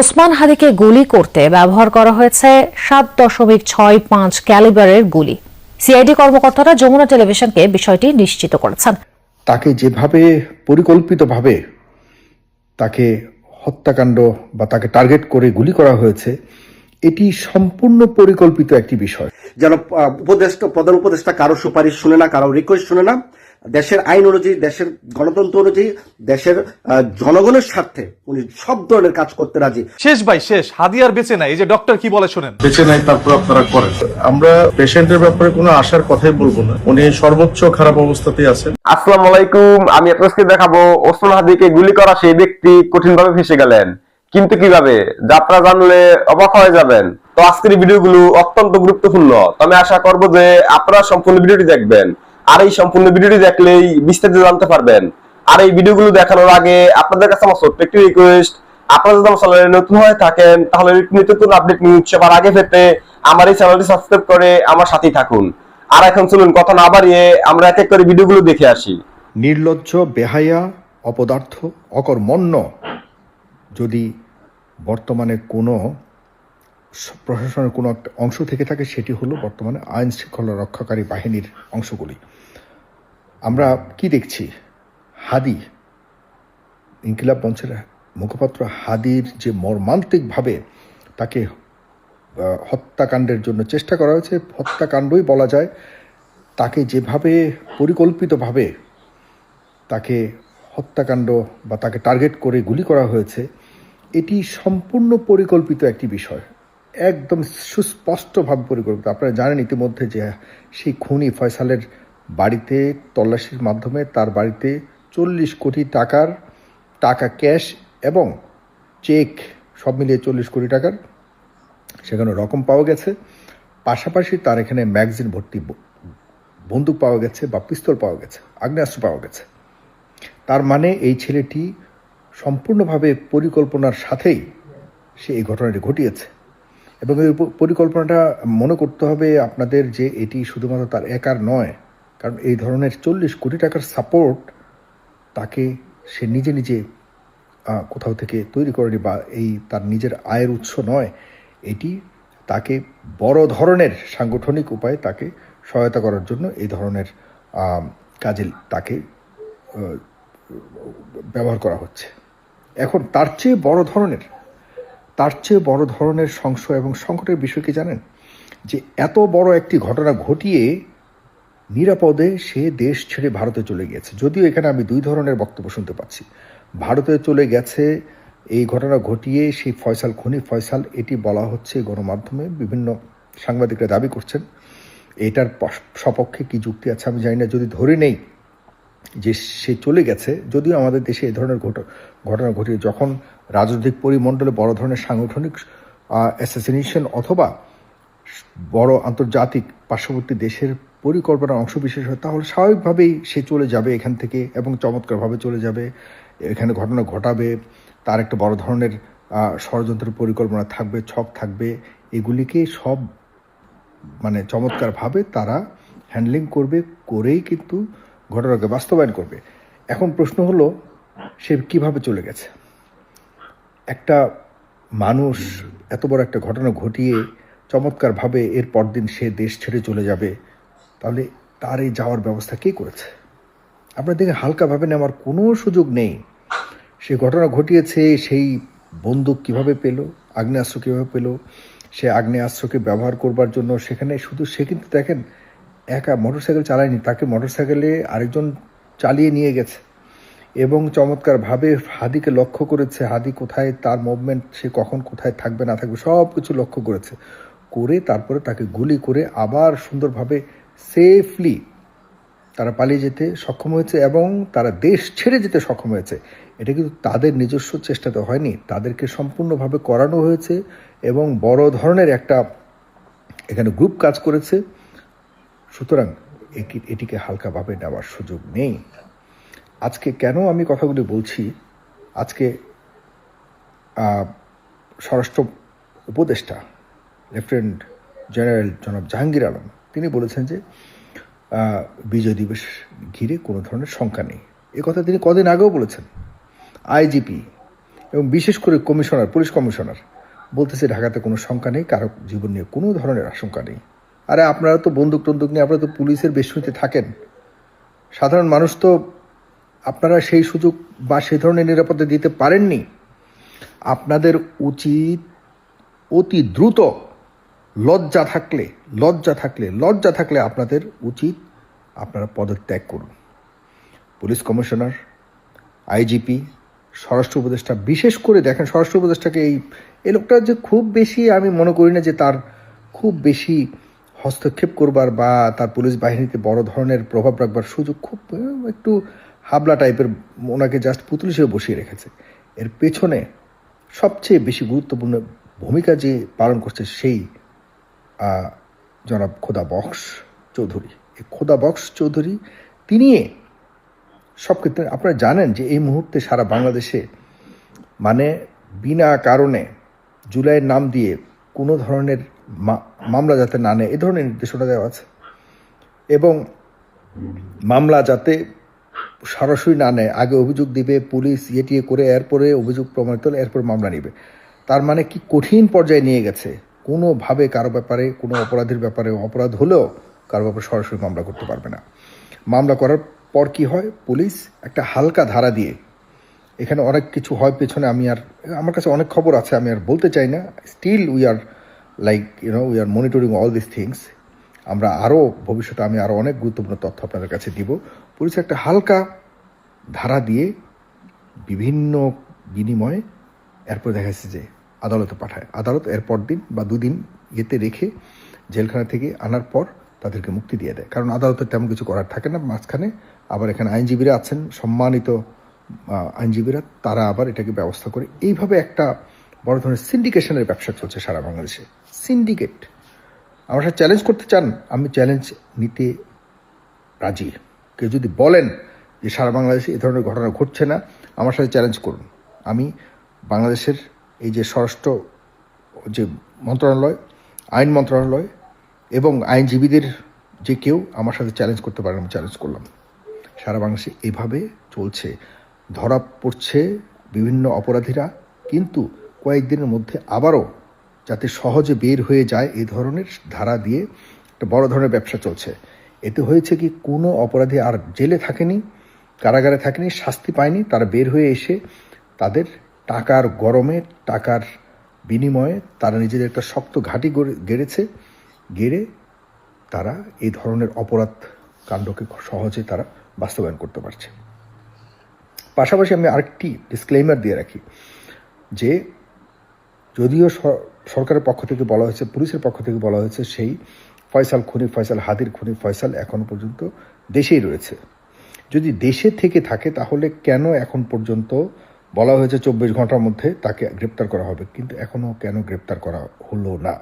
ওসমান হাদিকে গুলি করতে ব্যবহার করা হয়েছে সাত দশমিক ছয় পাঁচ ক্যালিবারের গুলি। সিআইডি কর্মকর্তারা যমুনা টেলিভিশনকে বিষয়টি নিশ্চিত করেছেন। তাকে যেভাবে পরিকল্পিতভাবে তাকে হত্যাকাণ্ড বা তাকে টার্গেট করে গুলি করা হয়েছে এটি সম্পূর্ণ পরিকল্পিত একটি বিষয়। যেন উপদেষ্টা প্রধান উপদেষ্টা কারও সুপারিশ শুনে না কারও রিকোয়েস্ট শুনে না দেশের আইন অনুযায়ী দেশের গণতন্ত্র অনুযায়ী দেশের জনগণের স্বার্থে উনি সব ধরনের কাজ করতে রাজি। শেষ ভাই শেষ। হাদিয়ার বেঁচে নাই। এই যে ডক্টর কি বলে শোনেন? বেঁচে নাই তারপর আপনারা করেন। আমরা পেশেন্টের ব্যাপারে কোনো আশার কথাই বলব না। উনি সর্বোচ্চ খারাপ অবস্থাতেই আছেন। আসসালামু আলাইকুম। আমি আপনাকে দেখাবো ওসমান হাদিকে গুলি করা সেই ব্যক্তি কঠিনভাবে ফেসে গেলেন। কিন্তু কীভাবে? যাত্রা জানলে অবাক হয়ে যাবেন। তো আজকের এই ভিডিওগুলো অত্যন্ত গুরুত্বপূর্ণ। তবে আশা করব যে আপনারা সম্পূর্ণ ভিডিওটি দেখবেন। আর এই সম্পূর্ণ ভিডিওটি দেখলেই বিস্তারিত জানতে পারবেন। আর এই ভিডিওগুলো দেখানোর আগে আপনাদের কাছে আমার ছোট্ট একটি রিকোয়েস্ট আপনারা যদি আমার চ্যানেলে নতুন হয়ে থাকেন, তাহলে নতুন আপডেট নিউজ সবার আগে পেতে আমার এই চ্যানেলটি সাবস্ক্রাইব করে আমার সাথেই থাকুন। আর এখন চলুন, কথা না বাড়িয়ে আমরা এক এক করে ভিডিওগুলো দেখে আসি। নির্লজ্জ, বেহায়া, অপদার্থ, অকর্মণ্য যদি বর্তমানে কোনো প্রশাসনের কোনো একটা অংশ থেকে থাকে, সেটি হলো বর্তমানে আইন শৃঙ্খলা রক্ষাকারী বাহিনীর অংশগুলি। আমরা কি দেখছি? হাদি। ইনকিলাব মঞ্চের মুখপাত্র হাদির যে মর্মান্তিকভাবে তাকে হত্যাকাণ্ডের জন্য চেষ্টা করা হয়েছে, হত্যাকাণ্ডই বলা যায়, তাকে যেভাবে পরিকল্পিতভাবে তাকে হত্যাকাণ্ড বা তাকে টার্গেট করে গুলি করা হয়েছে, এটি সম্পূর্ণ পরিকল্পিত একটি বিষয়। একদম সুস্পষ্টভাবে পরিকল্পিত। আপনারা জানেন ইতিমধ্যে যে সেই খুনি ফয়সালের বাড়িতে তল্লাশির মাধ্যমে তার বাড়িতে চল্লিশ কোটি টাকার টাকা ক্যাশ এবং চেক সব মিলিয়ে চল্লিশ কোটি টাকার সেখানে রকম পাওয়া গেছে। পাশাপাশি তার এখানে ম্যাগজিন ভর্তি বন্দুক পাওয়া গেছে বা পিস্তল পাওয়া গেছে, আগ্নেয়াস্ত্র পাওয়া গেছে। তার মানে এই ছেলেটি সম্পূর্ণভাবে পরিকল্পনার সাথেই সে এই ঘটনাটি ঘটিয়েছে। এবং এই পরিকল্পনাটা মনে করতে হবে আপনাদের যে এটি শুধুমাত্র তার একার নয় কারণ এই ধরনের চল্লিশ কোটি টাকার সাপোর্ট তাকে সে নিজে নিজে কোথাও থেকে তৈরি করেনি বা এই তার নিজের আয়ের উৎস নয়, এটি তাকে বড় ধরনের সাংগঠনিক উপায়ে তাকে সহায়তা করার জন্য এই ধরনের কাজে তাকে ব্যবহার করা হচ্ছে। এখন তার চেয়ে বড় ধরনের, তার চেয়ে বড় ধরনের সংশয় এবং সংকটের বিষয় কি জানেন? যে এত বড় একটি ঘটনা ঘটিয়ে নিরাপদে সে দেশ ছেড়ে ভারতে চলে গেছে যদিও এখানে আমি দুই ধরনের বক্তব্য শুনতে পাচ্ছি। ভারতে চলে গেছে, এই ঘটনা ঘটিয়ে সেই ফয়সাল খনি ফয়সাল, এটি বলা হচ্ছে গণমাধ্যমে, বিভিন্ন সাংবাদিকরা দাবি করছেন, এটার সপক্ষে কি যুক্তি আছে আমি জানি না। যদি ধরে নেই যে সে চলে গেছে, যদিও আমাদের দেশে এই ধরনের ঘট- ঘটনা ঘটিয়ে যখন রাজনৈতিক পরিমণ্ডলে বড় ধরনের সাংগঠনিক অ্যাসাসিনেশন অথবা বড় আন্তর্জাতিক পার্শ্ববর্তী দেশের পরিকল্পনার অংশ বিশেষ হয় তাহলে স্বাভাবিকভাবেই সে চলে যাবে এখান থেকে এবং চমৎকারভাবে চলে যাবে। এখানে ঘটনা ঘটাবে তার একটা বড় ধরনের আহ, ষড়যন্ত্রের পরিকল্পনা থাকবে ছক থাকবে। এগুলিকে সব মানে চমৎকারভাবে তারা হ্যান্ডলিং করবে করেই কিন্তু ঘটনাকে বাস্তবায়ন করবে। এখন প্রশ্ন হলো সে কীভাবে চলে গেছে? একটা মানুষ এত বড় একটা ঘটনা ঘটিয়ে চমৎকারভাবে এর পরদিন সে দেশ ছেড়ে চলে যাবে। তাহলে তার এই যাওয়ার ব্যবস্থা কে করেছে? আপনার দিকে হালকাভাবে নেওয়ার কোনো সুযোগ নেই। সে ঘটনা ঘটিয়েছে, সেই বন্দুক কীভাবে পেল, আগ্নেয়াস্ত্র কীভাবে পেল, সে আগ্নেয়াস্ত্রকে ব্যবহার করবার জন্য সেখানে শুধু সে কিন্তু দেখেন, একা মোটরসাইকেল চালায়নি, তাকে মোটরসাইকেলে আরেকজন চালিয়ে নিয়ে গেছে। এবং চমৎকারভাবে হাদিকে লক্ষ্য করেছে, হাদি কোথায়, তার মুভমেন্ট সে কখন কোথায় থাকবে, না থাকবে সব কিছু লক্ষ্য করেছে। করে তারপরে তাকে গুলি করে আবার সুন্দরভাবে সেফলি তারা পালিয়ে যেতে সক্ষম হয়েছে এবং তারা দেশ ছেড়ে যেতে সক্ষম হয়েছে। এটা কিন্তু তাদের নিজস্ব চেষ্টাতে হয়নি। তাদেরকে সম্পূর্ণভাবে করানো হয়েছে এবং বড় ধরনের একটা এখানে গ্রুপ কাজ করেছে। সুতরাং এটি- এটিকে হালকাভাবে নেওয়ার সুযোগ নেই। আজকে কেন আমি কথাগুলি বলছি? আজকে স্বরাষ্ট্র উপদেষ্টা, লেফটেন্যান্ট জেনারেল জনাব জাহাঙ্গীর আলম তিনি বলেছেন যে বিজয় দিবস ঘিরে কোনো ধরনের শঙ্কা নেই। এ কথা তিনি কদিন আগেও বলেছেন। আইজিপি এবং বিশেষ করে কমিশনার, পুলিশ কমিশনার বলতেছে ঢাকাতে কোনো শঙ্কা নেই, কারও জীবন নিয়ে কোনো ধরনের আশঙ্কা নেই। আরে আপনারা তো বন্দুক টন্দুক নিয়ে, আপনারা তো পুলিশের বেষ্টনীতে থাকেন। সাধারণ মানুষ তো আপনারা সেই সুযোগ বা সেই ধরনের নিরাপত্তা দিতে পারেননি। আপনাদের উচিত অতি দ্রুত লজ্জা থাকলে লজ্জা থাকলে লজ্জা থাকলে আপনাদের উচিত আপনারা পদত্যাগ করুন। পুলিশ কমিশনার, আইজিপি, স্বরাষ্ট্র উপদেষ্টা, বিশেষ করে দেখেন স্বরাষ্ট্র উপদেষ্টাকে এই এই লোকটা যে খুব বেশি আমি মনে করি না যে তার খুব বেশি হস্তক্ষেপ করবার বা তার পুলিশ বাহিনীতে বড় ধরনের প্রভাব রাখবার সুযোগ খুব একটু হাবলা টাইপের ওনাকে জাস্ট পুতুল হিসেবে বসিয়ে রেখেছে। এর পেছনে সবচেয়ে বেশি গুরুত্বপূর্ণ ভূমিকা যে পালন করছে সেই জনাব খোদা বক্স চৌধুরী। এই খোদা বক্স চৌধুরী, তিনি সব ক্ষেত্রে আপনারা জানেন যে এই মুহূর্তে সারা বাংলাদেশে মানে বিনা কারণে জুলাইয়ের নাম দিয়ে কোনো ধরনের মামলা যাতে না নেয়, এ ধরনের নির্দেশনা দেওয়া আছে। এবং মামলা যাতে সরাসরি না নেয়, আগে অভিযোগ দিবে, পুলিশ ইয়ে টিয়ে করে, এরপরে অভিযোগ প্রমাণিত হলে এরপর মামলা নিবে। তার মানে কি কঠিন পর্যায়ে নিয়ে গেছে? কোনোভাবে কারও ব্যাপারে, কোনো অপরাধীর ব্যাপারে অপরাধ হলেও কারও ব্যাপারে সরাসরি মামলা করতে পারবে না। মামলা করার পর কি হয়? পুলিশ একটা হালকা ধারা দিয়ে, এখানে অনেক কিছু হয়, পেছনে আমি আর, আমার কাছে অনেক খবর আছে, আমি আর বলতে চাই না। Still we are like you know we are monitoring all this things আমরা আরও ভবিষ্যতে আমি আরও অনেক গুরুত্বপূর্ণ তথ্য আপনাদের কাছে দিব। পুলিশ একটা হালকা ধারা দিয়ে বিভিন্ন বিনিময়ে এরপর দেখা যাচ্ছে যে আদালতে পাঠায়। আদালত এরপর দিন বা দুদিন ইয়েতে রেখে জেলখানা থেকে আনার পর তাদেরকে মুক্তি দিয়ে দেয়। কারণ আদালতের তেমন কিছু করার থাকে না। মাঝখানে আবার এখানে আইনজীবীরা আছেন, সম্মানিত আইনজীবীরা, তারা আবার এটাকে ব্যবস্থা করে। এইভাবে একটা বড় ধরনের সিন্ডিকেশনের ব্যবসা চলছে সারা বাংলাদেশে। সিন্ডিকেট আমার সাথে চ্যালেঞ্জ করতে চান? আমি চ্যালেঞ্জ নিতে রাজি। কেউ যদি বলেন যে সারা বাংলাদেশে এ ধরনের ঘটনা ঘটছে না, আমার সাথে চ্যালেঞ্জ করুন। আমি বাংলাদেশের এই যে স্বরাষ্ট্র যে মন্ত্রণালয়, আইন মন্ত্রণালয় এবং আইনজীবীদের যে কেউ আমার সাথে চ্যালেঞ্জ করতে পারেন, আমি চ্যালেঞ্জ করলাম। সারা বাংলাদেশে এভাবে চলছে। ধরা পড়ছে বিভিন্ন অপরাধীরা, কিন্তু কয়েকদিনের মধ্যে আবারও যাতে সহজে বের হয়ে যায় এই ধরনের ধারা দিয়ে একটা বড় ধরনের ব্যবসা চলছে। এতে হয়েছে কি, কোনো অপরাধী আর জেলে থাকেনি, কারাগারে থাকেনি, শাস্তি পায়নি, তারা বের হয়ে এসে তাদের টাকার গরমে, টাকার বিনিময়ে তারা নিজেদের একটা শক্ত ঘাঁটি গেড়েছে, গেড়ে তারা এই ধরনের অপরাধ কাণ্ডকে সহজে তারা বাস্তবায়ন করতে পারছে। পাশাপাশি আমি আরেকটি ডিসক্লেমার দিয়ে রাখি যে যদিও সরকারের পক্ষ থেকে বলা হয়েছে, পুলিশের পক্ষ থেকে বলা হয়েছে, সেই ফয়সাল খুনি, ফয়সাল হাদির খুনি, ফয়সাল এখনও পর্যন্ত দেশেই রয়েছে। যদি দেশে থেকে থাকে তাহলে কেন এখন পর্যন্ত বলা হয়েছে চব্বিশ ঘণ্টার মধ্যে তাকে গ্রেপ্তার করা হবে, কিন্তু এখনও কেন গ্রেপ্তার করা হলো না?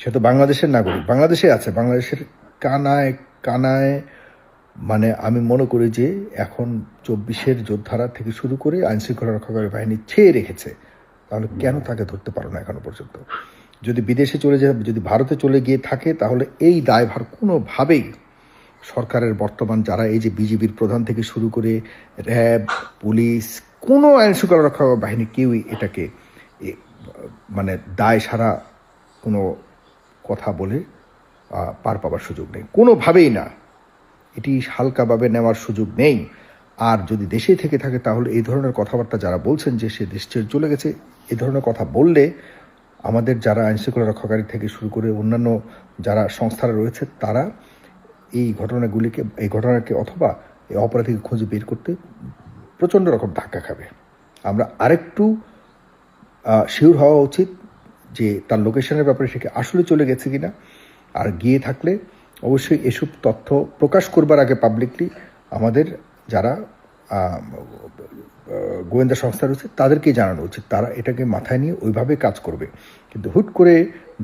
সে তো বাংলাদেশের নাগরিক, বাংলাদেশে আছে, বাংলাদেশের কানায় কানায় মানে আমি মনে করি যে এখন চব্বিশের যোদ্ধারা থেকে শুরু করে আইন শৃঙ্খলা রক্ষাকারী বাহিনী ছেয়ে রেখেছে, তাহলে কেন তাকে ধরতে পারো না এখনও পর্যন্ত? যদি বিদেশে চলে যায়, যদি ভারতে চলে গিয়ে থাকে, তাহলে এই দায়ভার কোনোভাবেই সরকারের বর্তমান যারা এই যে বিজিবির প্রধান থেকে শুরু করে র্যাব, পুলিশ কোনো আইন শৃঙ্খলা রক্ষা বাহিনী কেউই এটাকে এ, মানে দায় সারা কোনো কথা বলে পার পাবার সুযোগ নেই। কোনোভাবেই না। এটি হালকাভাবে নেওয়ার সুযোগ নেই। আর যদি দেশে থেকে থাকে তাহলে এই ধরনের কথাবার্তা যারা বলছেন যে সে দেশ ছেড়ে চলে গেছে এই ধরনের কথা বললে আমাদের যারা আইনশৃঙ্খলা রক্ষাকারী থেকে শুরু করে অন্যান্য যারা সংস্থারা রয়েছে তারা এই ঘটনাগুলিকে এই ঘটনাকে অথবা এই অপরাধীকে খুঁজে বের করতে প্রচণ্ড রকম ধাক্কা খাবে। আমরা আরেকটু শিওর হওয়া উচিত যে তার লোকেশনের ব্যাপারে সে আসলে চলে গেছে কিনা। আর গিয়ে থাকলে অবশ্যই এসব তথ্য প্রকাশ করবার আগে পাবলিকলি আমাদের যারা গোয়েন্দা সংস্থা রয়েছে তাদেরকে জানানো উচিত। তারা এটাকে মাথায় নিয়ে ওইভাবে কাজ করবে। কিন্তু হুট করে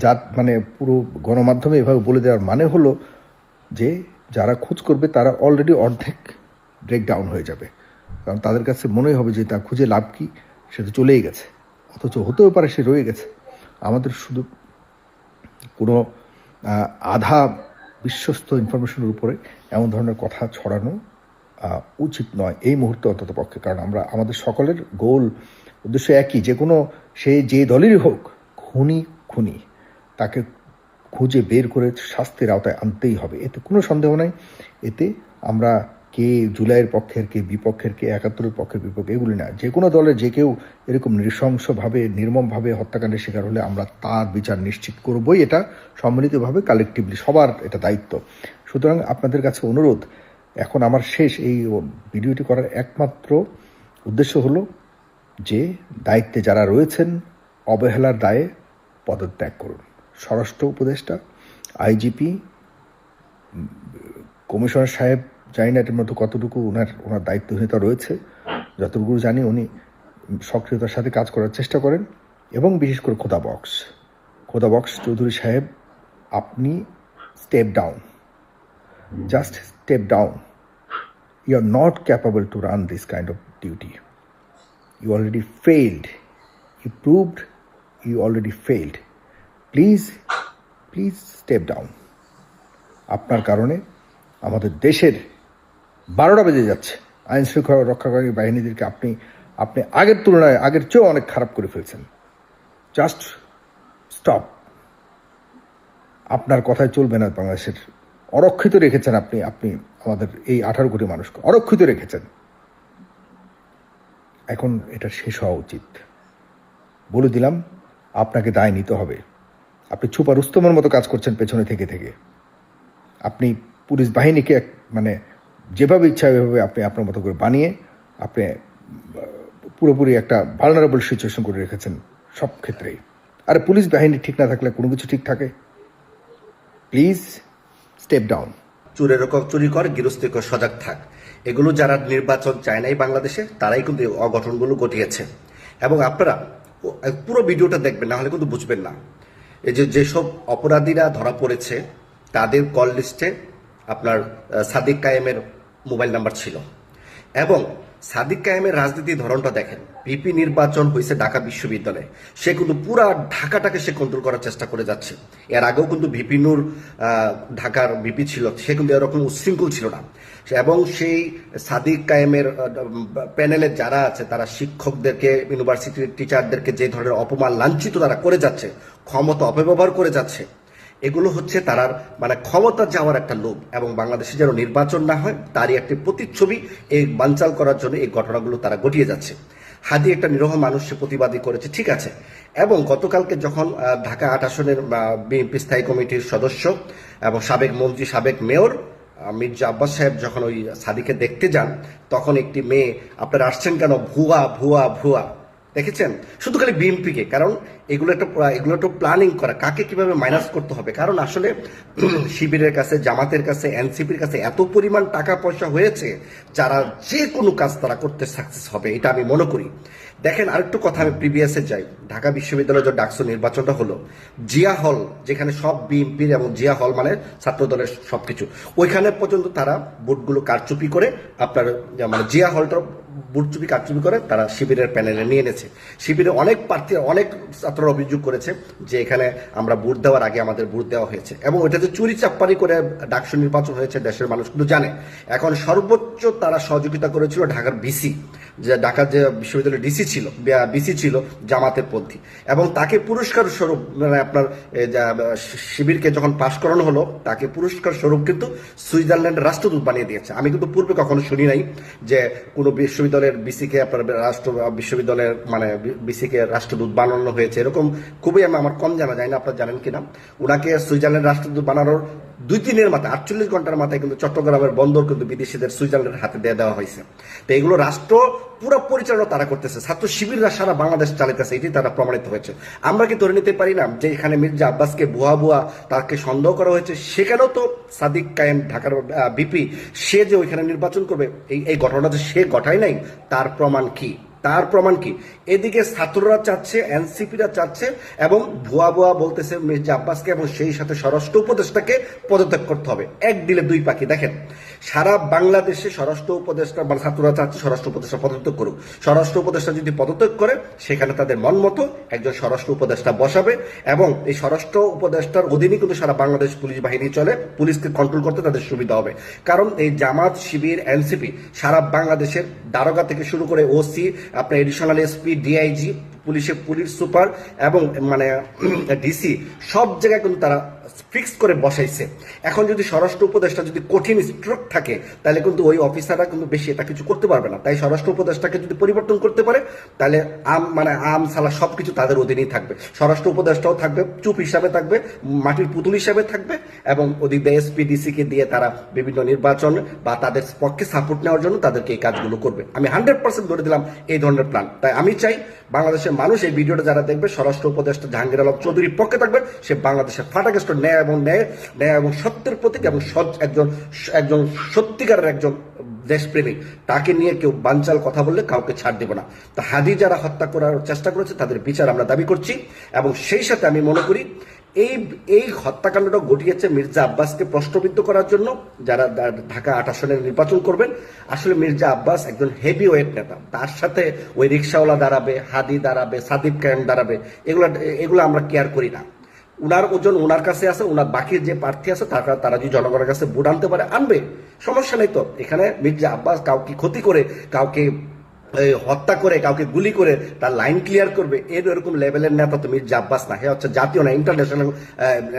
যা মানে পুরো গণমাধ্যমে এভাবে বলে দেওয়ার মানে হলো যে যারা খোঁজ করবে তারা অলরেডি অর্ধেক ব্রেকডাউন হয়ে যাবে। কারণ তাদের কাছে মনেই হবে যে তা খুঁজে লাভ কি, সে তো চলেই গেছে। অথচ হতেও পারে সে রয়ে গেছে। আমাদের শুধু কোনো আধা বিশ্বস্ত ইনফরমেশনের উপরে এমন ধরনের কথা ছড়ানো উচিত নয় এই মুহূর্তে অন্তত পক্ষে। কারণ আমরা, আমাদের সকলের গোল উদ্দেশ্য একই, যে কোনো, সে যে দলেরই হোক, খুনি খুনি, তাকে খুঁজে বের করে শাস্তির আওতায় আনতেই হবে। এতে কোনো সন্দেহ নাই। এতে আমরা কে জুলাইয়ের পক্ষের, কে বিপক্ষের, কে একাত্তরের পক্ষের বিপক্ষে, এগুলি না। যে কোনো দলের যে কেউ এরকম নৃশংসভাবে, নির্মমভাবে হত্যাকাণ্ডের শিকার হলে আমরা তার বিচার নিশ্চিত করবই। এটা সম্মিলিতভাবে কালেকটিভলি সবার এটা দায়িত্ব। সুতরাং আপনাদের কাছে অনুরোধ, এখন আমার শেষ এই ভিডিওটি করার একমাত্র উদ্দেশ্য হলো যে, দায়িত্বে যারা রয়েছেন, অবহেলার দায়ে পদত্যাগ করুন। স্বরাষ্ট্র উপদেষ্টা, আইজিপি কমিশনার সাহেব জানি না এটার মধ্যে কতটুকু ওনার ওনার দায়িত্বহীনতা রয়েছে। যতটুকু জানি উনি সক্রিয়তার সাথে কাজ করার চেষ্টা করেন এবং বিশেষ করে খোদা বক্স। খোদা বক্স চৌধুরী সাহেব, আপনি step down just step down you are not capable to run this kind of duty you already failed. You proved you already failed. Please please step down আপনার কারণে আমাদের দেশের বারোটা বেজে যাচ্ছে। আইন শৃঙ্খলা রক্ষাকারী বাহিনীদেরকে আপনি আপনি আগের তুলনায়, আগের চেয়েও অনেক খারাপ করে ফেলছেন। জাস্ট স্টপ আপনার কথায় চলবে না বাংলাদেশের। অরক্ষিত রেখেছেন আপনি আপনি আমাদের এই আঠারো কোটি মানুষকে। অরক্ষিত রেখেছেন। এখন এটা শেষ হওয়া উচিত। বলে দিলাম, আপনাকে দায় নিতে হবে। আপনি ছুপা রুস্তমের মতো কাজ করছেন পেছনে থেকে থেকে। আপনি পুলিশ বাহিনীকে এক- মানে যেভাবে ইচ্ছা ওইভাবে আপনি আপনার মতো করে বানিয়ে আপনি পুরোপুরি একটা ভালনারেবল সিচুয়েশন করে রেখেছেন সব ক্ষেত্রেই। আর পুলিশ বাহিনী ঠিক না থাকলে কোনো কিছু ঠিক থাকে? প্লিজ স্টেপ ডাউন চুরের চুরি কর গৃহস্থী কর সজাগ থাক। এগুলো যারা নির্বাচন চায় নাই বাংলাদেশে, তারাই কিন্তু অঘটনগুলো ঘটিয়েছে। এবং আপনারা পুরো ভিডিওটা দেখবেন না হলে কিন্তু বুঝবেন না। এই যে যেসব অপরাধীরা ধরা পড়েছে, তাদের কল লিস্টে আপনার সাদিক কায়েমের মোবাইল নাম্বার ছিল। এবং সাদিক কায়েমের রাজনীতির ধরনটা দেখেন ভিপি নির্বাচন হয়েছে ঢাকা বিশ্ববিদ্যালয়ে। সে কিন্তু পুরা ঢাকাটাকে সে কন্ট্রোল করার চেষ্টা করে যাচ্ছে। এর আগেও কিন্তু ভিপি নূর আহ, ঢাকার ভিপি ছিল সে কিন্তু এরকম উশৃঙ্খল ছিল না। এবং সেই সাদিক কায়েমের আহ, প্যানেলের যারা আছে তারা শিক্ষকদেরকে ইউনিভার্সিটির টিচারদেরকে যে ধরনের অপমান লাঞ্ছিত তারা করে যাচ্ছে ক্ষমতা অপব্যবহার করে যাচ্ছে। এগুলো হচ্ছে তারার মানে ক্ষমতা যাওয়ার একটা লোভ এবং বাংলাদেশে যেন নির্বাচন না হয়, তারই একটি প্রতিচ্ছবি এই বানচাল করার জন্য এই ঘটনাগুলো তারা ঘটিয়ে যাচ্ছে। হাদি একটা নিরহ মানুষ সে প্রতিবাদী করেছে, ঠিক আছে। এবং গতকালকে যখন ঢাকা আট আসনের বিএনপি স্থায়ী কমিটির সদস্য এবং সাবেক মন্ত্রী, সাবেক মেয়র মির্জা আব্বাস সাহেব যখন ওই সাদিকে দেখতে যান, তখন একটি মেয়ে, আপনারা আসছেন কেন? ভুয়া ভুয়া ভুয়া। দেখেছেন? শুধু খালি বিএনপিকে কারণ এগুলো একটা এগুলো একটা প্ল্যানিং করা, কাকে কীভাবে মাইনাস করতে হবে? কারণ আসলে শিবিরের কাছে, জামাতের কাছে, এনসিপির কাছে এত পরিমাণ টাকা পয়সা হয়েছে, যারা যে কোনো কাজ তারা করতে সাকসেস হবে, এটা আমি মনে করি। দেখেন, আরেকটু কথা আমি প্রিভিয়াসে যাই। ঢাকা বিশ্ববিদ্যালয়ের যে ডাকসু নির্বাচনটা হলো, জিয়া হল, যেখানে সব বিএনপির এবং জিয়া হল মানে ছাত্র দলের সবকিছু, ওইখানে পর্যন্ত তারা ভোটগুলো কারচুপি করে আপনার মানে জিয়া হলটা বুটচুপি কারচুপি করে তারা শিবিরের প্যানেলে নিয়ে এনেছে। শিবিরে অনেক প্রার্থী, অনেক ছাত্ররা অভিযোগ করেছে যে এখানে আমরা বুট দেওয়ার আগে আমাদের বুট দেওয়া হয়েছে এবং এটা যে চুরি চাপ্পারি করে ডাকসু নির্বাচন হয়েছে দেশের মানুষ কিন্তু জানে। এখন সর্বোচ্চ তারা সহযোগিতা করেছিল ঢাকার বিসি যে ঢাকার যে বিশ্ববিদ্যালয়ের ডিসি ছিল বিসি ছিল জামাতের পন্থী। এবং তাকে পুরস্কার স্বরূপ মানে আপনার শিবিরকে যখন পাশ করানো হলো, তাকে পুরস্কার স্বরূপ কিন্তু সুইজারল্যান্ডের রাষ্ট্রদূত বানিয়ে দিয়েছে। আমি কিন্তু পূর্বে কখনো শুনি নাই যে কোনো বিশ্ববিদ্যালয়ের বিসিকে আপনার রাষ্ট্র, বিশ্ববিদ্যালয়ের মানে বিসিকে রাষ্ট্রদূত বানানো হয়েছে। এরকম খুবই আমি, আমার কম জানা যায় না আপনারা জানেন কিনা। ওনাকে সুইজারল্যান্ড রাষ্ট্রদূত বানানোর দুই দিনের মাথায়, আটচল্লিশ ঘণ্টার মাথায় কিন্তু চট্টগ্রামের বন্দর কিন্তু বিদেশিদের সুইজারল্যান্ডের হাতে দিয়ে দেওয়া হয়েছে। তো এগুলো রাষ্ট্র পুরো পরিচালনা তারা করতেছে। ছাত্র শিবিররা সারা বাংলাদেশ চালাইতেছে, এটি তারা প্রমাণিত হয়েছে। আমরা কি ধরে নিতে পারি না যে এখানে মির্জা আব্বাসকে ভুয়া ভুয়া তাকে সন্দেহ করা হয়েছে? সেখানেও তো সাদিক কায়েম ঢাকার বিপি, সে যে ওইখানে নির্বাচন করবে, এই এই ঘটনা যে সে ঘটায় নাই, তার প্রমাণ কি? তার প্রমাণ কি? এদিকে ছাত্ররা চাচ্ছে, এনসিপিরা চাচ্ছে, এবং ভুয়া ভুয়া বলতেছে মির্জা আব্বাসকে এবং সেই সাথে স্বরাষ্ট্র উপদেষ্টাকে পদত্যাগ করতে হবে। এক দিলে দুই পাখি। দেখেন, সারা বাংলাদেশে স্বরাষ্ট্র উপদেষ্টা মানে ছাত্ররা চাচ্ছে স্বরাষ্ট্র উপদেষ্টা পদত্যাগ করুক। স্বরাষ্ট্র উপদেষ্টা যদি পদত্যাগ করে, সেখানে তাদের মন মতো একজন স্বরাষ্ট্র উপদেষ্টা বসাবে এবং এই স্বরাষ্ট্র উপদেষ্টার অধীনে কিন্তু সারা বাংলাদেশ পুলিশ বাহিনী চলে। পুলিশকে কন্ট্রোল করতে তাদের সুবিধা হবে। কারণ এই জামাত, শিবির, এনসিপি সারা বাংলাদেশের দারোগা থেকে শুরু করে ওসি আপনার এডিশনাল এসপি ডিআইজি পুলিশের পুলিশ সুপার এবং মানে ডিসি, সব জায়গায় কিন্তু তারা ফিক্স করে বসাইছে। এখন যদি স্বরাষ্ট্র উপদেষ্টা যদি কঠিন স্ট্রোক থাকে, তাহলে কিন্তু ওই অফিসাররা কিন্তু বেশি এটা কিছু করতে পারবে না। তাই স্বরাষ্ট্র উপদেষ্টাকে যদি পরিবর্তন করতে পারে, তাহলে আম মানে আম, সালা সবকিছু তাদের অধীনেই থাকবে। স্বরাষ্ট্র উপদেষ্টাও থাকবে, চুপ হিসাবে থাকবে, মাটির পুতুল হিসাবে থাকবে এবং ওদিক দিয়ে এসপি ডিসিকে দিয়ে তারা বিভিন্ন নির্বাচন বা তাদের পক্ষে সাপোর্ট নেওয়ার জন্য তাদেরকে এই কাজগুলো করবে। আমি হান্ড্রেড পার্সেন্ট ধরে দিলাম এই ধরনের প্ল্যান তাই আমি চাই বাংলাদেশের মানুষ এই ভিডিওটা যারা দেখবে, স্বরাষ্ট্র উপদেষ্টা জাহাঙ্গীর আলম চৌধুরীর পক্ষে থাকবে, সে বাংলাদেশের ফাটাকেষ্ট ন্যায় এবং ন্যায় ন্যায় এবং সত্যের প্রতীক এবং সৎ একজন একজন সত্যিকারের একজন দেশপ্রেমিক। তাকে নিয়ে কেউ বানচাল কথা বললে কাউকে ছাড় দেব না। তা হাদি যারা হত্যা করার চেষ্টা করেছে, তাদের বিচার আমরা দাবি করছি। এবং সেই সাথে আমি মনে করি এই এই হত্যাকাণ্ডটা ঘটিয়েছে মির্জা আব্বাসকে প্রশ্নবিদ্ধ করার জন্য, যারা ঢাকা আট আসনের নির্বাচন করবেন। আসলে মির্জা আব্বাস একজন হেভি ওয়েট নেতা। তার সাথে ওই রিক্সাওয়ালা দাঁড়াবে, হাদি দাঁড়াবে, সাদিব কায়েম দাঁড়াবে, এগুলো এগুলো আমরা কেয়ার করি না। উনার ওজন উনার কাছে আছে, উনার বাকি যে প্রার্থী আছে, তারা তারা যদি জনগণের কাছে ভোট আনতে পারে, আনবে। সমস্যা নেই তো। এখানে মির্জা আব্বাস কাউকে ক্ষতি করে, কাউকে হত্যা করে, কাউকে গুলি করে তার লাইন ক্লিয়ার করবে, এর এরকম লেভেলের নেতা তো মির্জা আব্বাস না। হে হচ্ছে জাতীয় না ইন্টারন্যাশনাল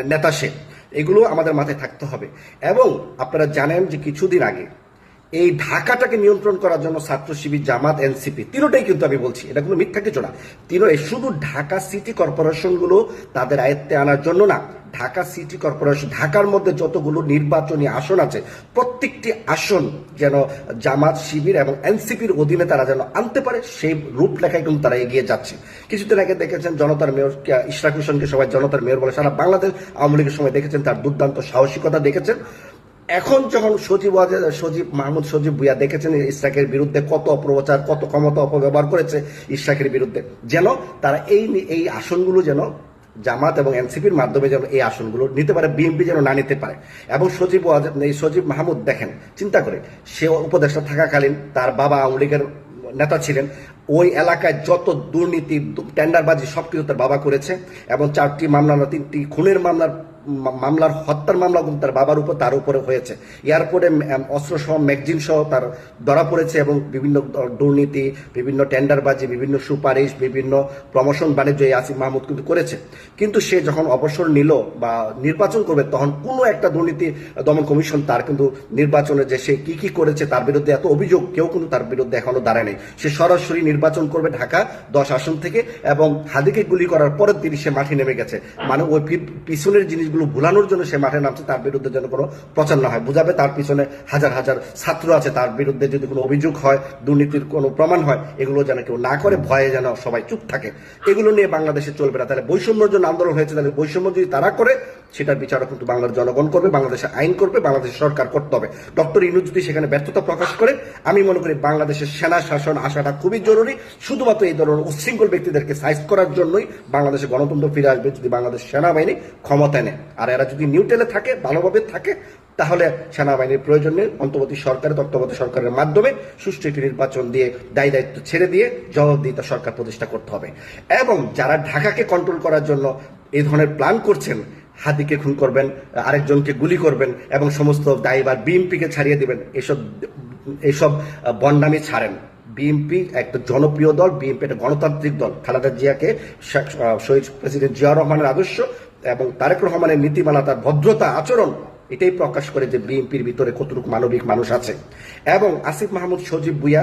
নেতা সে। এগুলো আমাদের মাথায় থাকতে হবে। এবং আপনারা জানেন যে কিছুদিন আগে এই ঢাকাটাকে নিয়ন্ত্রণ করার জন্য ছাত্র শিবির, জামাত, এনসিপি তিনোটাই কিন্তু আমি বলছি, এটা কোনো মিথ্যা কিছু না। তিনো শুধু ঢাকা সিটি কর্পোরেশনগুলো তাদের আয়ত্তে আনার জন্য না, ঢাকা সিটি কর্পোরেশন, ঢাকার মধ্যে যতগুলো নির্বাচনী আসন আছে, প্রত্যেকটি আসন যেন জামাত শিবির এবং এনসিপির অধীনে তারা যেন আনতে পারে, সেই রূপলেখায় কিন্তু তারা এগিয়ে যাচ্ছে। কিছুদিন আগে দেখেছেন জনতার মেয়র ইশরাক হোসেনকে সবাই জনতার মেয়র বলে সারা বাংলাদেশ আওয়ামী লীগের সময় দেখেছেন, তার দুর্দান্ত সাহসিকতা দেখেছেন। এখন যখন ওয়াজেদ, সজীব, মাহমুদ সজীব ভুইয়া দেখেছেন ইশরাকের বিরুদ্ধে কত অপপ্রচার, কত ক্ষমতা অপব্যবহার করেছে ইশরাকের বিরুদ্ধে, যেন তারা এই এই আসনগুলো যেন জামাত এবং এনসিপির মাধ্যমে যেন এই আসনগুলো নিতে পারে, বিএনপি যেন না নিতে পারে। এবং ওয়াজেদ, এই সজীব মাহমুদ দেখেন, চিন্তা করে, সে উপদেষ্টা থাকাকালীন তার বাবা আওয়ামী লীগের নেতা ছিলেন, ওই এলাকায় যত দুর্নীতি, টেন্ডারবাজি সবকিছু তার বাবা করেছে এবং চারটি মামলা না, তিনটি খুনের মামলার মামলার হত্যার মামলা কিন্তু তার বাবার উপর, তার উপরে হয়েছে। এয়ারপোর্টে অস্ত্র সহ ম্যাগজিন সহ তার ধরা পড়েছে এবং বিভিন্ন দুর্নীতি, বিভিন্ন টেন্ডারবাজি, বিভিন্ন সুপারিশ, বিভিন্ন প্রমোশন বাণিজ্য এই আসিফ মাহমুদ কিন্তু করেছে। কিন্তু সে যখন অবসর নিল বা নির্বাচন করবে, তখন কোনো একটা দুর্নীতি দমন কমিশন তার কিন্তু নির্বাচনে যে সে কি কি করেছে তার বিরুদ্ধে এত অভিযোগ কেউ কিন্তু তার বিরুদ্ধে এখনও দাঁড়ায় নেই সে সরাসরি নির্বাচন করবে ঢাকা দশ আসন থেকে এবং হাদিকে গুলি করার পরের দিনই সে মাঠে নেমে গেছে। মানে ওই পিছনের পিছনের জিনিসগুলো ভুলানোর জন্য সে মাঠে নামছে, তার বিরুদ্ধে যেন কোনো প্রচার না হয়। বুঝাবে তার পিছনে হাজার হাজার ছাত্র আছে, তার বিরুদ্ধে যদি কোনো অভিযোগ হয়, দুর্নীতির কোনো প্রমাণ হয়, এগুলো যেন কেউ না করে, ভয়ে যেন সবাই চুপ থাকে। এগুলো নিয়ে বাংলাদেশে চলবে না। তাহলে বৈষম্যর জন্য আন্দোলন হয়েছে, তাহলে বৈষম্য যদি তারা করে, সেটার বিচারও কিন্তু বাংলার জনগণ করবে বাংলাদেশে আইন করবে, বাংলাদেশের সরকার করতে হবে। ডক্টর ইনুজ যদি সেখানে ব্যর্থতা প্রকাশ করে, আমি মনে করি বাংলাদেশের সেনা শাসন আসাটা খুবই জরুরি। শুধুমাত্র এই ধরনের উচ্ছৃঙ্খল ব্যক্তিদেরকে সাইজ করার জন্যই বাংলাদেশে গণতন্ত্র ফিরে আসবে যদি বাংলাদেশ সেনাবাহিনী ক্ষমতায় নেয়। আর এরা যদি নিউট্রেলে থাকে, ভালোভাবে থাকে, তাহলে সেনাবাহিনীর প্রয়োজন নেই। অন্তর্বর্তী সরকারের তত্ত্বাবধায়ক সরকারের মাধ্যমে সুষ্ঠু একটি নির্বাচন দিয়ে দায়ী দায়িত্ব ছেড়ে দিয়ে জবাবদিহিতা সরকার প্রতিষ্ঠা করতে হবে। এবং যারা ঢাকাকে কন্ট্রোল করার জন্য এই ধরনের প্ল্যান করছেন হাদিকে খুন করবেন, আরেকজনকে গুলি করবেন এবং সমস্ত দায়ীবার বিএনপিকে ছাড়িয়ে দেবেন, এসব এসব বন্ডামি ছাড়েন। বিএনপি একটা জনপ্রিয় দল বিএনপি একটা গণতান্ত্রিক দল। খালেদা জিয়াকে শহীদ প্রেসিডেন্ট জিয়া রহমানের আদর্শ এবং তারেক রহমানের নীতিমালা তার ভদ্রতা আচরণ এটাই প্রকাশ করে যে বিএনপির ভিতরে কতটুকু মানবিক মানুষ আছে। এবং আসিফ মাহমুদ, সজীব ভুইয়া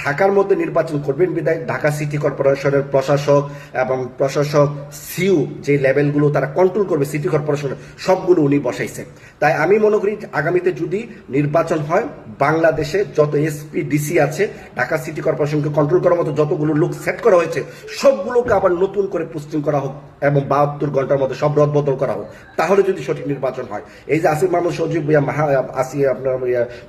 ঢাকার মধ্যে নির্বাচন করবেন বিদায়। ঢাকা সিটি কর্পোরেশনের প্রশাসক এবং প্রশাসক সিউ যে লেভেলগুলো তারা কন্ট্রোল করবে, সিটি কর্পোরেশনের সবগুলো উনি বসাইছেন তাই আমি মনে করি আগামীতে যদি নির্বাচন হয়, বাংলাদেশে যত এসপি, ডিসি আছে, ঢাকা সিটি কর্পোরেশনকে কন্ট্রোল করার মতো যতগুলো লোক সেট করা হয়েছে, সবগুলোকে আবার নতুন করে পোস্টিং করা হোক এবং বাহাত্তর ঘণ্টার মধ্যে সব রদবদল করা হোক, তাহলে যদি সঠিক নির্বাচন হয়। এই যে আসিফ ইয়া মাহা আসি আপনার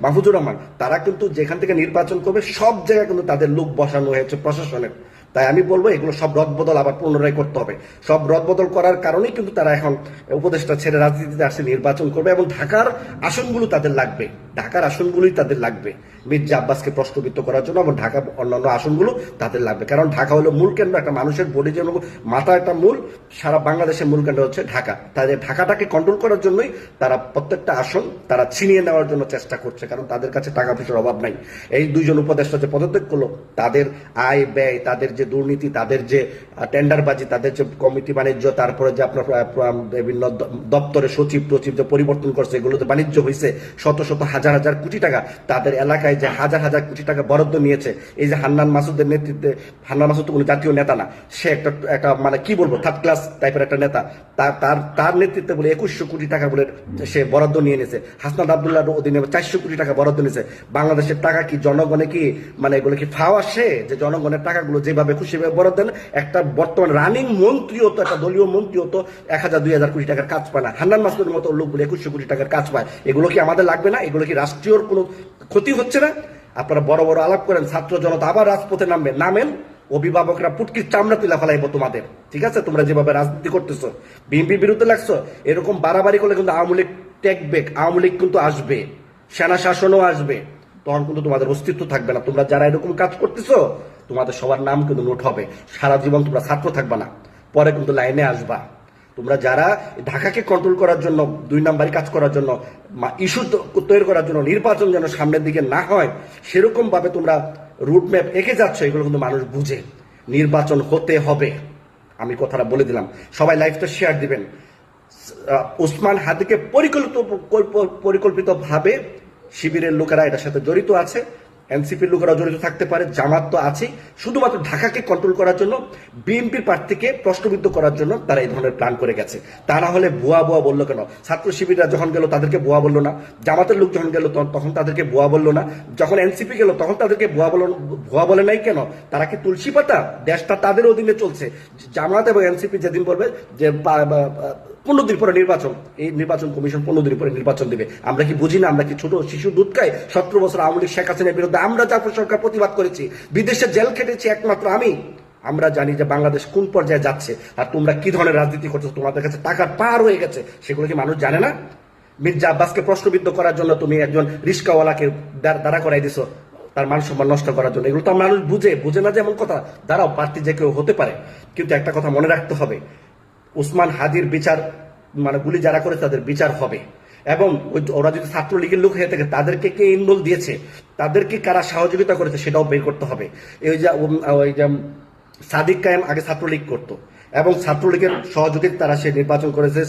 মাহফুজুর রহমান, তারা কিন্তু যেখান থেকে নির্বাচন করবে, সব জায়গায় কিন্তু তাদের লোক বসানো হয়েছে প্রশাসনের। তাই আমি বলব, এগুলো সব রদবদল আবার পুনরায় করতে হবে। সব রদবদল করার কারণেই কিন্তু তারা এখন উপদেষ্টা ছেড়ে রাজনীতিতে আসে, নির্বাচন করবে এবং ঢাকার আসনগুলো তাদের লাগবে। ঢাকার আসনগুলোই তাদের লাগবে। মির্জা আব্বাসকে প্রশ্নবিদ্ধ করার জন্য এবং ঢাকা অন্যান্য আসনগুলো তাদের লাগবে। কারণ ঢাকা হলো মূল কেন্দ্র, একটা মানুষের বডি যেন মাথা একটা মূল, সারা বাংলাদেশের মূল কেন্দ্র হচ্ছে ঢাকা। তাদের ঢাকাটাকে কন্ট্রোল করার জন্যই তারা প্রত্যেকটা আসন তারা ছিনিয়ে নেওয়ার জন্য চেষ্টা করছে, কারণ তাদের কাছে টাকা পয়সার অভাব নাই। এই দুইজন উপদেষ্টা যে পদত্যাগ করল, তাদের আয় ব্যয়, তাদের যে দুর্নীতি, তাদের যে টেন্ডারবাজি, তাদের যে কমিটি বাণিজ্য, তারপরে যে আপনার বিভিন্ন দপ্তরে সচিব টচিব যে পরিবর্তন করছে, এগুলোতে বাণিজ্য হয়েছে শত শত হাজার হাজার হাজার কোটি টাকা তাদের এলাকায় যে হাজার হাজার কোটি টাকা বরাদ্দ নিয়েছে, এই যে হান্নান মাসুদের নেতৃত্বে, হান্নান মাসুদ তো কোনো জাতীয় নেতা না, সে একটা একটা মানে কি বলব থার্ড ক্লাস টাইপের একটা নেতা তার তার নেতৃত্বে বলে একুশশো কোটি টাকা বলে সে বরাদ্দ নিয়ে নিয়েছে হাসনাদ আবদুল্লাহর অধীনে চারশো কোটি টাকা বরাদ্দ নিয়েছে, বাংলাদেশের টাকা কি জনগণে কি মানে এগুলো কি ফাও আসে, যে জনগণের টাকাগুলো যেভাবে খুশি বরাদ্দ দেন, একটা বর্তমান রানিং মন্ত্রীও তো, একটা দলীয় মন্ত্রীও তো এক হাজার, দুই হাজার কোটি টাকার কাজ পায় না, হান্নান মাসুদের মতো লোকগুলো একুশশো কোটি টাকার কাজ পায়, এগুলো কি আমাদের লাগবে না, এগুলো কি রাষ্ট্রীয় কোনো ক্ষতি হচ্ছে না। আপনারা বড় বড় আলাপ করেন, ছাত্র জনতা আবার রাজপথে নামবে। নামেন, অভিভাবকরা পুটকির চামড়া তুলা ফেলাইবো তোমাদের। ঠিক আছে? তোমরা যেভাবে রাজনীতি করতেছো, বিএনপির বিরুদ্ধে লাগছো, এরকম বাড়াবাড়ি করলে কিন্তু আওয়ামী লীগ টেকবে, আওয়ামী লীগ কিন্তু আসবে, সেনা শাসনও আসবে। তখন কিন্তু তোমাদের অস্তিত্ব থাকবে না। তোমরা যারা এরকম কাজ করতেছো, তোমাদের সবার নাম কিন্তু নোট হবে। সারা জীবন তোমরা ছাত্র থাকবে না। পরে কিন্তু লাইনে আসবা। তোমরা যারা ঢাকাকে কন্ট্রোল করার জন্য, দুই নাম্বারই কাজ করার জন্য ইস্যু তৈরি করার জন্য, নির্বাচন যেন সামনের দিকে না হয় সেরকম ভাবে তোমরা রুটম্যাপ এঁকে যাচ্ছ, এগুলো কিন্তু মানুষ বুঝে। নির্বাচন হতে হবে। আমি কথাটা বলে দিলাম। সবাই লাইফটা শেয়ার দিবেন। ওসমান হাদিকে পরিকল্পিত পরিকল্পিত ভাবে শিবিরের লোকেরা এটার সাথে জড়িত আছে। এনসিপির লোকেরা জড়িত থাকতে পারে, জামাত তো আছে শুধুমাত্র ঢাকাকে কন্ট্রোল করার জন্য, বিএনপির প্রার্থীকে প্রশ্নবিদ্ধ করার জন্য তারা এই ধরনের প্ল্যান করে গেছে। তা না হলে ভুয়া ভুয়া বলল কেন? ছাত্র শিবিররা যখন গেল, তাদেরকে ভুয়া বলল না। জামাতের লোক যখন গেল, তখন- তাদেরকে ভুয়া বলল না। যখন এনসিপি গেল, তখন তাদেরকে ভুয়া বলল ভুয়া বলে নাই কেন? তারা কি তুলসী পাতা? দেশটা তাদের অধীনে চলছে। জামাত এবং এনসিপি যেদিন বলবে যে পনেরো দিন পরে নির্বাচন। এই নির্বাচন কমিশন পনেরো দিন পরে নির্বাচন দিবে। আমরা কি বুঝি না? আমরা কি ছোট শিশু দুধ খাই? সতেরো বছর আওয়ামী লীগ, শেখ হাসিনার বিরুদ্ধে আমরা জাতীয় সরকার প্রতিবাদ করেছি। বিদেশে জেল খেটেছি একমাত্র আমি। আমরা জানি যে বাংলাদেশ কোন পর্যায়ে যাচ্ছে। আর তোমরা কি ধরনের রাজনীতি করছ? তোমাদের কাছে টাকার পার হয়ে গেছে। সেগুলো কি মানুষ জানে না? মির্জা আব্বাসকে প্রশ্নবিদ্ধ করার জন্য তুমি একজন রিস্কাওয়ালাকে দাঁড়- করাই দিছো। তার মান সম্মান নষ্ট করার জন্য। এগুলো তো মানুষ বুঝে। বুঝে না যে এমন কথা? দাঁড়াও প্রার্থী যে কেউ হতে পারে। কিন্তু একটা কথা মনে রাখতে হবে। উসমান হাদির বিচার মানে গুলি যারা করে তাদের বিচার হবে। এবং ওই- ওরা যদি ছাত্রলীগের লোক হয়ে থাকে, তাদেরকে কে ইনরোল দিয়েছে? তাদেরকে কারা সহযোগিতা করেছে সেটাও বের করতে হবে। এই যে ওই যে, সাদিক কায়েম আগে ছাত্রলীগ করতো। এবং ছাত্রলীগের সহযোগিতা তারা সে নির্বাচন করেছে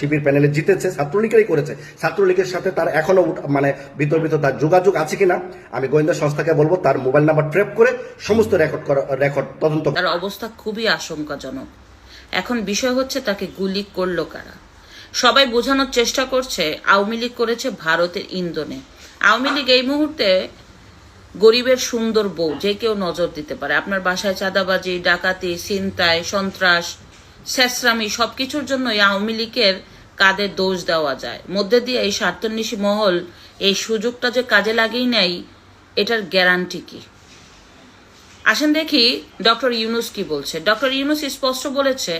শিবির প্যানেলে জিতেছে, ছাত্রলীগেরই করেছে। ছাত্রলীগের সাথে তার এখনও উঠ- মানে বিতর্কিত তার যোগাযোগ আছে কিনা, আমি গোয়েন্দা সংস্থাকে বলব, তার মোবাইল নাম্বার ট্র্যাপ করে সমস্ত রেকর্ড করা, রেকর্ড তদন্ত তার অবস্থা খুবই আশঙ্কাজনক। এখন বিষয় হচ্ছে তাকে গুলি করল কারা? সবাই বোঝানোর চেষ্টা করছে, আওয়ামী লীগ করেছে ভারতের ইন্ধনে। আওয়ামী লীগ এই মুহূর্তে গরিবের সুন্দর বউ, যে কেউ নজর দিতে পারে। আপনার বাসায় চাঁদাবাজি, ডাকাতি, ছিনতাই, সন্ত্রাস শেষরামি সবকিছুর জন্য এই আওয়ামী লীগের কাঁধে দোষ দেওয়া যায়। মধ্যে দিয়ে এই স্বার্থন্বেষী মহল এই সুযোগটা যে কাজে লাগেই নেয়, এটার গ্যারান্টি কি? আসেন দেখি ডক্টর ইউনুস কি বলছে। ডক্টর ইউনুস স্পষ্ট বলেছে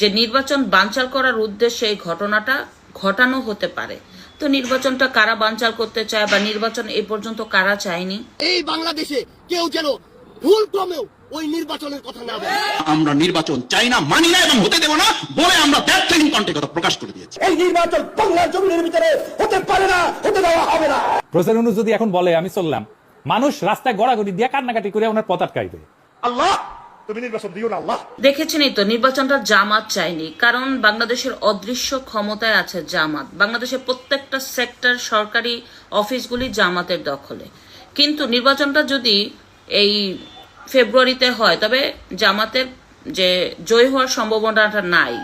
যে নির্বাচন বানচাল করার উদ্দেশ্যে এই ঘটনাটা ঘটানো হতে পারে। তো নির্বাচনটা কারা বানচাল করতে চায় বা নির্বাচন এ পর্যন্ত কারা চায়নি? এই বাংলাদেশে কেউ যেন ভুল ক্রমেও ওই নির্বাচনের কথা না বলে। আমরা নির্বাচন চাই না মানি না এবং হতে দেব না বলে আমরা ট্রেনিং কন্টে কথা প্রকাশ করে দিয়েছি। এই নির্বাচন বাংলার জমিনের ভিতরে হতে পারে না হতে দেওয়া হবে না। অনুজ যদি এখন বলে আমি চললাম। মানুষ রাস্তায় গড়াগড়ি দিয়ে কান্নাকাটি করে ওনার পথ আল্লাহ! তুমি নির্বাচন দিও না আল্লাহ! দেখেছেনই তো নির্বাচনটা জামাত চায়নি কারণ বাংলাদেশের অদৃশ্য ক্ষমতায় আছে জামাত। বাংলাদেশের প্রত্যেকটা সেক্টর সরকারি অফিসগুলি জামাতের দখলে। কিন্তু নির্বাচনটা যদি এই ফেব্রুয়ারিতে হয় তবে জামাতের যে জয় হওয়ার সম্ভাবনাটা নাই।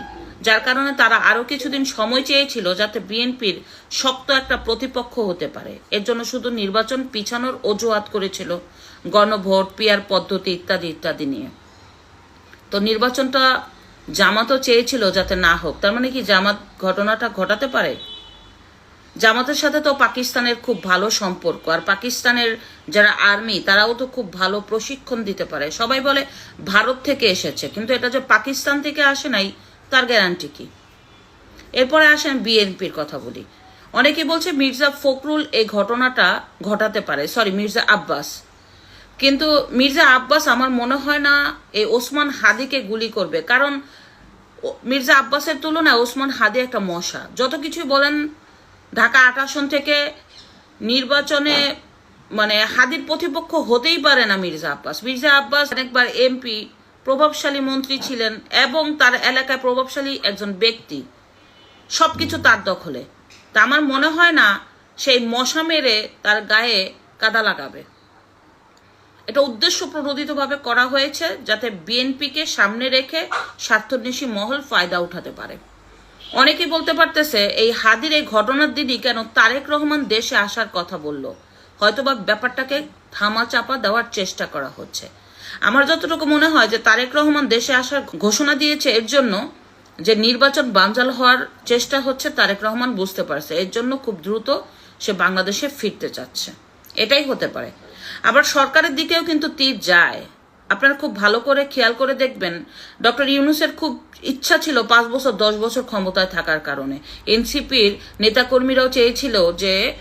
যার কারণে তারা আরও কিছুদিন সময় চেয়েছিল যাতে বিএনপির শক্ত একটা প্রতিপক্ষ হতে পারে। এর জন্য শুধু নির্বাচন পিছানোর অজুহাত করেছিল গণভোট, পিয়ার পদ্ধতি ইত্যাদি ইত্যাদি নিয়ে। তো নির্বাচনটা জামাতও চেয়েছিল যাতে না হোক। তার মানে কি জামাত ঘটনাটা ঘটাতে পারে? জামাতের সাথে তো পাকিস্তানের খুব ভালো সম্পর্ক। আর পাকিস্তানের যারা আর্মি, তারাও তো খুব ভালো প্রশিক্ষণ দিতে পারে। সবাই বলে ভারত থেকে এসেছে। কিন্তু এটা যে পাকিস্তান থেকে আসে নাই তার গ্যারান্টি কি? এরপরে আসেন বিএনপির কথা বলি। অনেকে বলছে মির্জা ফখরুল এই ঘটনাটা ঘটাতে পারে। সরি মির্জা আব্বাস। কিন্তু মির্জা আব্বাস আমার মনে হয় না এই ওসমান হাদিকে গুলি করবে। কারণ মির্জা আব্বাসের তুলনায় ওসমান হাদি একটা মশা। যত কিছুই বলেন, ঢাকা আট আসন থেকে নির্বাচনে মানে হাদির প্রতিপক্ষ হতেই পারে না মির্জা আব্বাস। মির্জা আব্বাস অনেকবার এমপি প্রভাবশালী মন্ত্রী ছিলেন এবং তার এলাকায় প্রভাবশালী একজন ব্যক্তি। সবকিছু তার দখলে। তা আমার মনে হয় না সেই মশা মেরে তার গায়ে কাদা লাগাবে। এটা উদ্দেশ্য প্রণোদিতভাবে করা হয়েছে যাতে বিএনপিকে সামনে রেখে স্বার্থন্বেষী মহল ফায়দা উঠাতে পারে। অনেকেই বলতে পারতেছে, এই হাদির এই ঘটনার দিনই কেন তারেক রহমান দেশে আসার কথা বলল। হয়তোবা ব্যাপারটাকে থামা চাপা দেওয়ার চেষ্টা করা হচ্ছে। আমার যতটুকু মনে হয় যে তারেক রহমান দেশে আসার ঘোষণা দিয়েছে, এর জন্য যে নির্বাচন বানজাল হওয়ার চেষ্টা হচ্ছে তারেক রহমান বুঝতে পারছে। এর জন্য খুব দ্রুত সে বাংলাদেশে ফিরতে চাচ্ছে। এটাই হতে পারে। আবার সরকারের দিকেও কিন্তু তীর যায়। আপনারা খুব ভালো করে খেয়াল করে দেখবেন, ডক্টর ইউনুসের খুব ইচ্ছা ছিল পাঁচ বছর, দশ বছর ক্ষমতায় থাকার কারণে। এনসিপির নেতাকর্মীরাও চেয়েছিল যে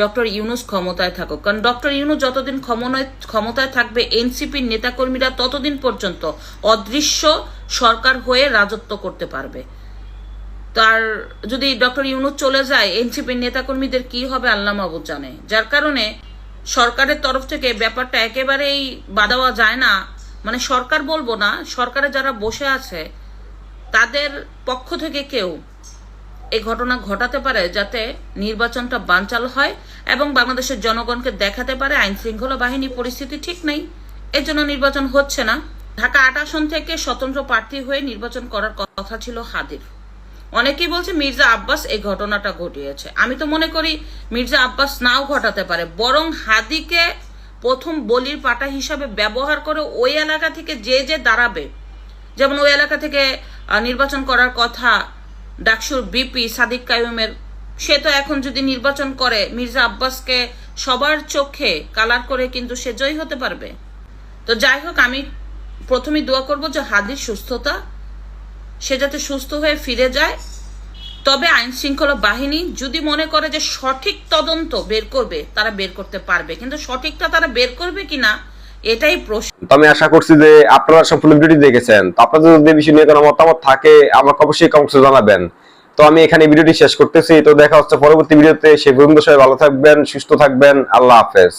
ডক্টর ইউনুস ক্ষমতায় থাকুক। কারণ ডক্টর ইউনুস যতদিন ক্ষমতায় ক্ষমতায় থাকবে, এনসিপির নেতাকর্মীরা ততদিন পর্যন্ত অদৃশ্য সরকার হয়ে রাজত্ব করতে পারবে। তার যদি ডক্টর ইউনুস চলে যায়, এনসিপির নেতাকর্মীদের কি হবে আল্লাহ মাহবুদ জানে। যার কারণে সরকারের তরফ থেকে ব্যাপারটা একেবারেই বাদাওয়া যায় না। মানে সরকার বলব না, সরকারে যারা বসে আছে, তাদের পক্ষ থেকে কেউ এই ঘটনা ঘটাতে পারে যাতে নির্বাচনটা বানচাল হয় এবং বাংলাদেশের জনগণকে দেখাতে পারে আইন শৃঙ্খলা বাহিনী পরিস্থিতি ঠিক নেই। এর জন্য নির্বাচন হচ্ছে না। ঢাকা আট আসন থেকে স্বতন্ত্র প্রার্থী হয়ে নির্বাচন করার কথা ছিল হাদির। অনেকেই বলছে, মির্জা আব্বাস এই ঘটনাটা ঘটিয়েছে। আমি তো মনে করি, মির্জা আব্বাস নাও ঘটাতে পারে। বরং হাদিকে প্রথম বলির পাটা হিসাবে ব্যবহার করে ওই এলাকা থেকে যে যে দাঁড়াবে। যেমন ওই এলাকা থেকে নির্বাচন করার কথা ডাকসুর বিপি সাদিক কায়ুমের সে তো এখন যদি নির্বাচন করে, মির্জা আব্বাসকে সবার চোখে কালার করে কিন্তু সে জয়ী হতে পারবে। তো যাই হোক, আমি প্রথমেই দোয়া করব যে হাদির সুস্থতা, সে যাতে সুস্থ হয়ে ফিরে যায়। তবে আইন শৃঙ্খলা বাহিনী যদি মনে করে যে সঠিক তদন্ত বের করবে, তারা বের করতে পারবে। কিন্তু সঠিকটা তারা বের করবে কিনা এটাই প্রশ্ন। তো আমি আশা করছি যে আপনারা সম্পূর্ণ ভিডিওটি দেখেছেন। তো আপনাদের যদি বিষয় নিয়ে কোনো মতামত থাকে, আমাকে অবশ্যই কমেন্টে জানাবেন। তো আমি এখানে ভিডিওটি শেষ করতেছি। তো দেখা হচ্ছে পরবর্তী ভিডিওতে সে পর্যন্ত সবাই ভালো থাকবেন, সুস্থ থাকবেন। আল্লাহ হাফেজ।